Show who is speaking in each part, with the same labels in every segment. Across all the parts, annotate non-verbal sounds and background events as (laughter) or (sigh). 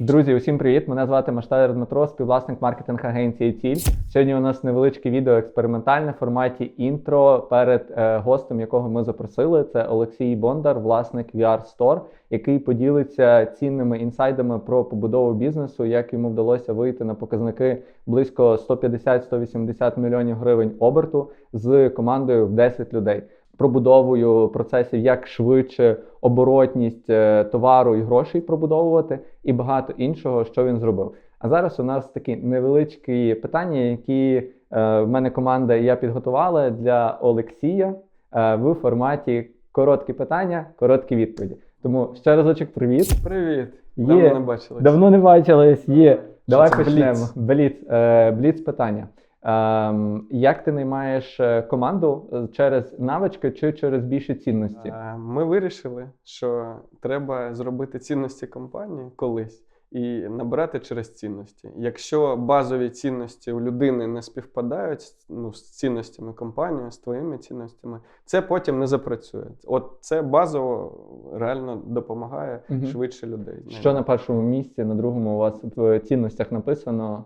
Speaker 1: Друзі, усім привіт! Мене звати Машталер Дмитро, співвласник маркетинг агенції Ціль. Сьогодні у нас невеличке відео експериментальне в форматі інтро перед е, гостем, якого ми запросили. Це Олексій Бондар, власник VR Store, який поділиться цінними інсайдами про побудову бізнесу, як йому вдалося вийти на показники близько 150-180 мільйонів гривень оберту з командою в 10 людей. Пробудовою процесів, як швидше оборотність е, товару і грошей пробудовувати, і багато іншого, що він зробив. А зараз у нас такі невеличкі питання, які е, в мене команда і я підготували для Олексія е, в форматі короткі питання, короткі відповіді. Тому ще разочок привіт.
Speaker 2: Привіт!
Speaker 1: Є.
Speaker 2: Давно не бачились.
Speaker 1: Давно не бачились. Є. Давай почнемо.
Speaker 2: бліц?
Speaker 1: Бліц. Е, бліц питання. Ем, як ти наймаєш е, команду Е, через навички чи через більші цінності?
Speaker 2: Е, Ми вирішили, що треба зробити цінності компанії колись і набирати через цінності. Якщо базові цінності у людини не співпадають ну, з цінностями компанії, з твоїми цінностями, це потім не запрацює. От це базово реально допомагає
Speaker 1: Мгм.
Speaker 2: швидше людей.
Speaker 1: Що на першому місці, на другому у вас в цінностях написано,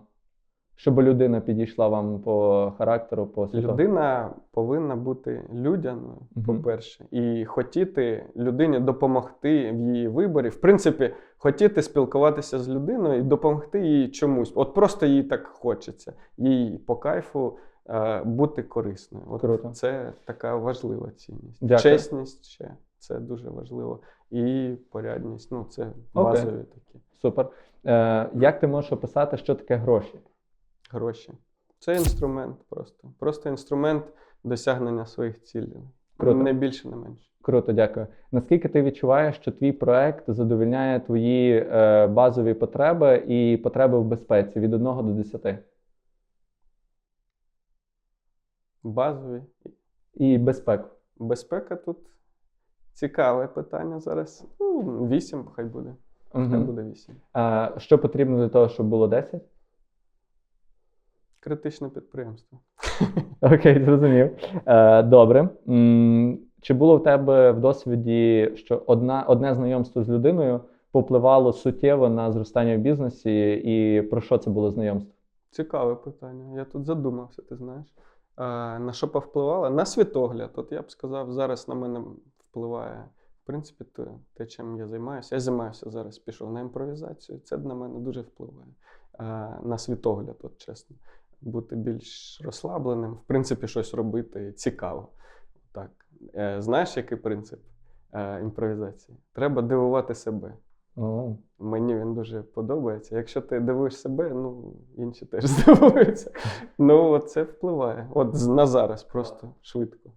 Speaker 1: щоб людина підійшла вам по характеру, по світу?
Speaker 2: Людина повинна бути людяною,
Speaker 1: Мгм.
Speaker 2: по-перше, і хотіти людині допомогти в її виборі. В принципі, хотіти спілкуватися з людиною і допомогти їй чомусь. От просто їй так хочеться, їй по кайфу е, бути корисною. От
Speaker 1: Круто.
Speaker 2: Це така важлива цінність.
Speaker 1: Дякую.
Speaker 2: Чесність ще це дуже важливо. І порядність. Ну, це базові такі
Speaker 1: Супер. Е, як ти можеш описати, що таке гроші?
Speaker 2: Гроші. Це інструмент просто. Просто інструмент досягнення своїх цілей.
Speaker 1: Круто.
Speaker 2: Не більше, не менше.
Speaker 1: Круто, дякую. Наскільки ти відчуваєш, що твій проект задовільняє твої е, базові потреби і потреби в безпеці від 1 до 10?
Speaker 2: Базові.
Speaker 1: І безпеку.
Speaker 2: Безпека тут цікаве питання зараз. Ну, 8 хай буде. Хай
Speaker 1: Мгм.
Speaker 2: буде 8.
Speaker 1: Е, що потрібно для того, щоб було 10?
Speaker 2: Критичне підприємство. (laughs)
Speaker 1: Окей, зрозумів. Е, добре. Чи було в тебе в досвіді, що одна, одне знайомство з людиною попливало суттєво на зростання в бізнесі, і про що це було знайомство?
Speaker 2: Цікаве питання. Я тут задумався, ти знаєш. А, на що повпливало? На світогляд. От я б сказав, зараз на мене впливає. В принципі, те, те, чим я займаюся. Я займаюся зараз, пішов на імпровізацію. Це на мене дуже впливає. На світогляд, от чесно. Бути більш розслабленим, в принципі, щось робити цікаво. Так. Е, знаєш, який принцип е, імпровізації? Треба дивувати себе.
Speaker 1: О,
Speaker 2: Мені він дуже подобається. Якщо ти дивиш себе, ну інші теж (laughs) здивуються. Ну, це впливає. От на зараз просто швидко.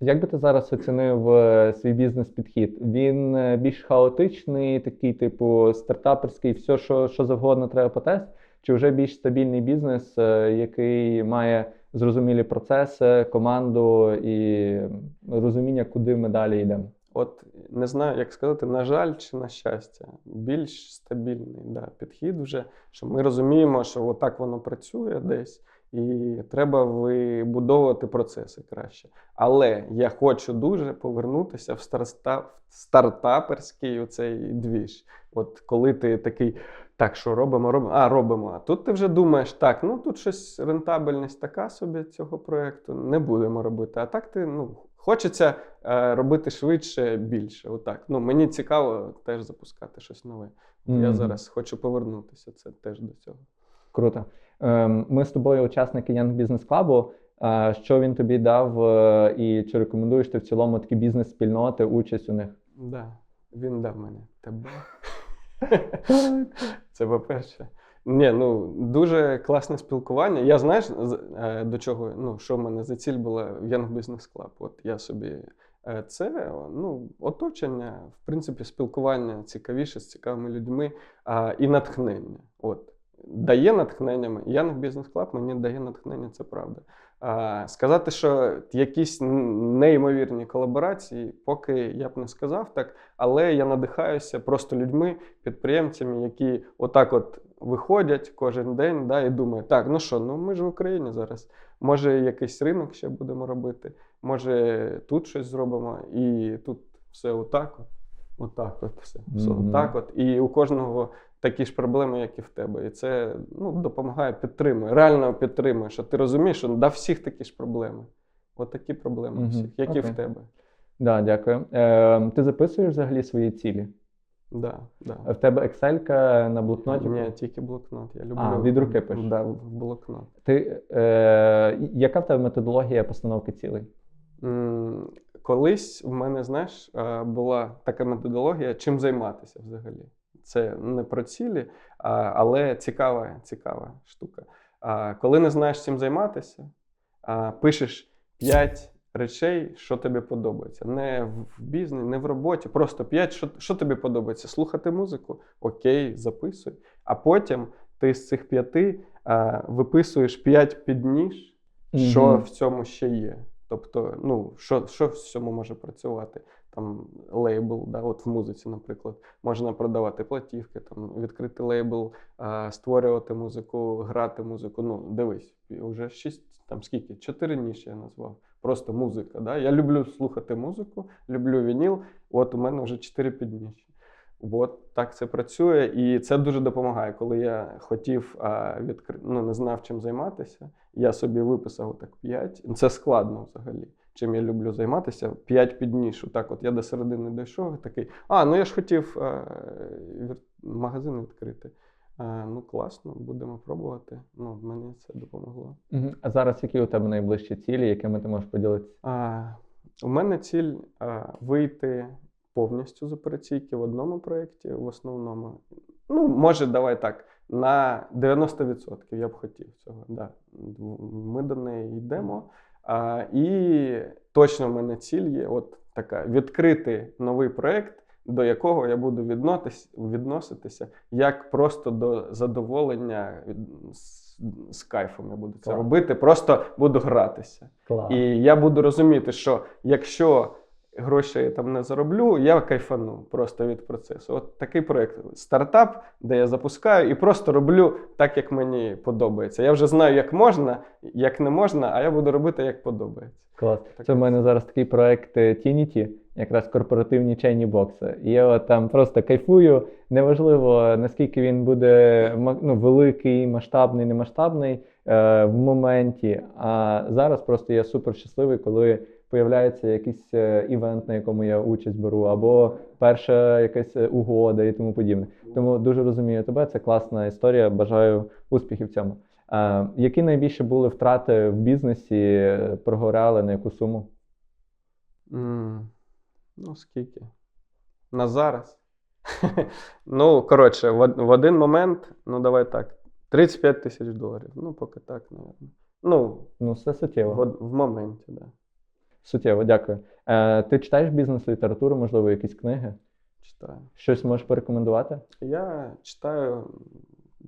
Speaker 1: Як би ти зараз оцінив е, свій бізнес-підхід? Він е, більш хаотичний, такий, типу, стартаперський, все, що, що завгодно треба потест, чи вже більш стабільний бізнес, е, який має зрозумілі процеси, команду і розуміння, куди ми далі йдемо?
Speaker 2: От не знаю, як сказати, на жаль чи на щастя, більш стабільний да, підхід вже, що ми розуміємо, що отак воно працює десь, і треба вибудовувати процеси краще. Але я хочу дуже повернутися в в стартаперський оцей двіж. От коли ти такий, так, що робимо, робимо, а робимо. А тут ти вже думаєш, так, ну тут щось рентабельність така собі цього проєкту, не будемо робити. А так ти ну, хочеться е, робити швидше, більше. Отак. Ну, мені цікаво теж запускати щось нове. Я зараз хочу повернутися це теж до цього.
Speaker 1: Круто. Ем, Ми з тобою учасники Young Business Club. Е, Що він тобі дав, е, і чи рекомендуєш ти в цілому такі бізнес-спільноти, участь у них?
Speaker 2: Да, він дав мене тебе. (laughs) Це по-перше. Ні, ну дуже класне спілкування. Я знаєш, е, до чого, ну, що в мене за ціль була в Young Business Club. От я собі е, це ну, оточення, в принципі, спілкування цікавіше з цікавими людьми а, і натхнення. От. Дає натхнення. м- Young Business Club мені дає натхнення, це правда. А, сказати, що якісь неймовірні колаборації, поки я б не сказав так, але я надихаюся просто людьми, підприємцями, які отак от виходять кожен день да, і думають, так, ну що, ну ми ж в Україні зараз. Може, якийсь ринок ще будемо робити, може тут щось зробимо, і тут все отак. От. Отак, от все. все
Speaker 1: Мгм.
Speaker 2: отак от. І у кожного такі ж проблеми, як і в тебе. І це ну, допомагає, підтримує. Реально підтримує, що ти розумієш, що да, всіх такі ж проблеми. От такі проблеми у всіх, як і в тебе.
Speaker 1: Да, дякую. Е, ти записуєш взагалі свої цілі?
Speaker 2: Да, да.
Speaker 1: В тебе Excel на блокноті?
Speaker 2: Ні, тільки блокнот. Я люблю
Speaker 1: А, від руки пишеш?
Speaker 2: Да, в блокнот.
Speaker 1: Ти, е, яка в тебе методологія постановки цілей?
Speaker 2: М, Колись в мене, знаєш, е, була така методологія, чим займатися взагалі. Це не про цілі, а, але цікава, цікава штука. А, Коли не знаєш чим займатися, а, пишеш 5 речей, що тобі подобається. Не в бізнесі, не в роботі, просто 5, що, що тобі подобається. Слухати музику, окей, записуй. А потім ти з цих п'яти а, виписуєш 5 підніж, що
Speaker 1: Мгм.
Speaker 2: в цьому ще є. Тобто, ну, що, що в цьому може працювати? Там лейбл, да, от в музиці, наприклад, можна продавати платівки, там, відкрити лейбл, створювати музику, грати музику. Ну, дивись, вже шість, там скільки? Чотири ніші я назвав. Просто музика. Да? Я люблю слухати музику, люблю вініл. От у мене вже чотири підніші. От так це працює, і це дуже допомагає. Коли я хотів а, відкри... ну, не знав чим займатися, я собі виписав так 5. Це складно взагалі. Чим я люблю займатися, 5 піднішу. Так, от я до середини дійшов такий. А, ну я ж хотів вір- магазин відкрити. А, ну класно, будемо пробувати. Ну, мені це допомогло.
Speaker 1: А зараз які у тебе найближчі цілі, якими ти можеш поділитися?
Speaker 2: А, у мене ціль а, вийти повністю з операційки в одному проєкті, в основному. Ну, може, давай так. На 90% я б хотів цього. Да. Ми до неї йдемо. А, і точно в мене ціль є от така: відкрити новий проєкт, до якого я буду відноситись, відноситися як просто до задоволення з, з кайфом я буду це
Speaker 1: Клас.
Speaker 2: робити, просто буду гратися.
Speaker 1: Клас.
Speaker 2: І я буду розуміти, що якщо грошей я там не зароблю, я кайфану просто від процесу. От такий проект стартап, де я запускаю і просто роблю так, як мені подобається. Я вже знаю, як можна, як не можна, а я буду робити, як подобається.
Speaker 1: Клас.
Speaker 2: Так
Speaker 1: Це в мене зараз такий проект е, Tinity, якраз корпоративні чайні бокси. І я от там просто кайфую. Неважливо, наскільки він буде ну, великий, масштабний, немасштабний е, в моменті. А зараз просто я супер щасливий, коли появляється якийсь е, івент, на якому я участь беру, або перша якась е, угода і тому подібне. Тому дуже розумію тебе. Це класна історія. Бажаю успіхів в цьому. Е, які найбільше були втрати в бізнесі, е, прогорали на яку суму?
Speaker 2: М, Ну, скільки? На зараз. (laughs) ну, коротше, в, в один момент, ну давай так, 35 тисяч доларів. Ну, поки так, напевно. Ну,
Speaker 1: Ну, все суттєво.
Speaker 2: в, в моменті, так. Да.
Speaker 1: Суттєво, дякую. Е, ти читаєш бізнес-літературу, можливо, якісь книги?
Speaker 2: Читаю.
Speaker 1: Щось можеш порекомендувати?
Speaker 2: Я читаю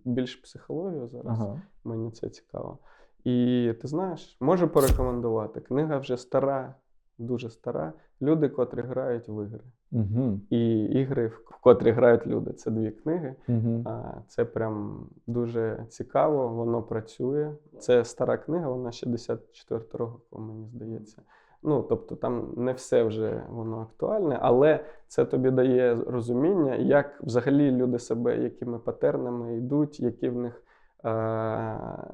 Speaker 2: більш психологію зараз,
Speaker 1: Ага.
Speaker 2: мені це цікаво. І ти знаєш, можу порекомендувати. Книга вже стара, дуже стара. Люди, котрі грають в ігри.
Speaker 1: Угу.
Speaker 2: І ігри, в котрі грають люди. Це дві книги.
Speaker 1: Угу.
Speaker 2: А, Це прям дуже цікаво, воно працює. Це стара книга, вона 64 року, мені здається. Ну, тобто там не все вже воно актуальне, але це тобі дає розуміння, як взагалі люди себе, якими патернами йдуть, які в них, е,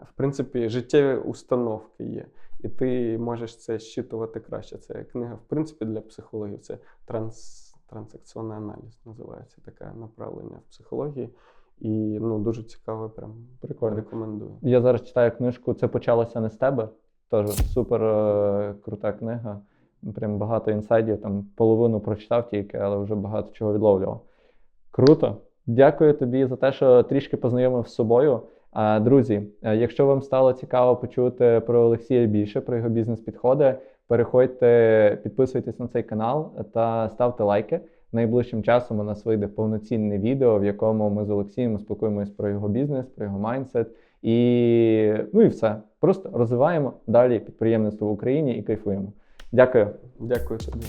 Speaker 2: в принципі, життєві установки є. І ти можеш це щитувати краще. Це книга, в принципі, для психологів. Це транс, трансакційний аналіз називається таке направлення в психології. І ну, дуже цікаво, прям
Speaker 1: Прикольно.
Speaker 2: рекомендую.
Speaker 1: Я зараз читаю книжку Це почалося не з тебе. Теж супер е, крута книга. Прям багато інсайдів. Там половину прочитав тільки, але вже багато чого відловлював. Круто. Дякую тобі за те, що трішки познайомив з собою. Друзі, е, якщо вам стало цікаво почути про Олексія більше, про його бізнес-підходи, переходьте, підписуйтесь на цей канал та ставте лайки. Найближчим часом у нас вийде повноцінне відео, в якому ми з Олексієм спілкуємось про його бізнес, про його майндсет. І ну і все. Просто розвиваємо далі підприємництво в Україні і кайфуємо. Дякую.
Speaker 2: Дякую тобі.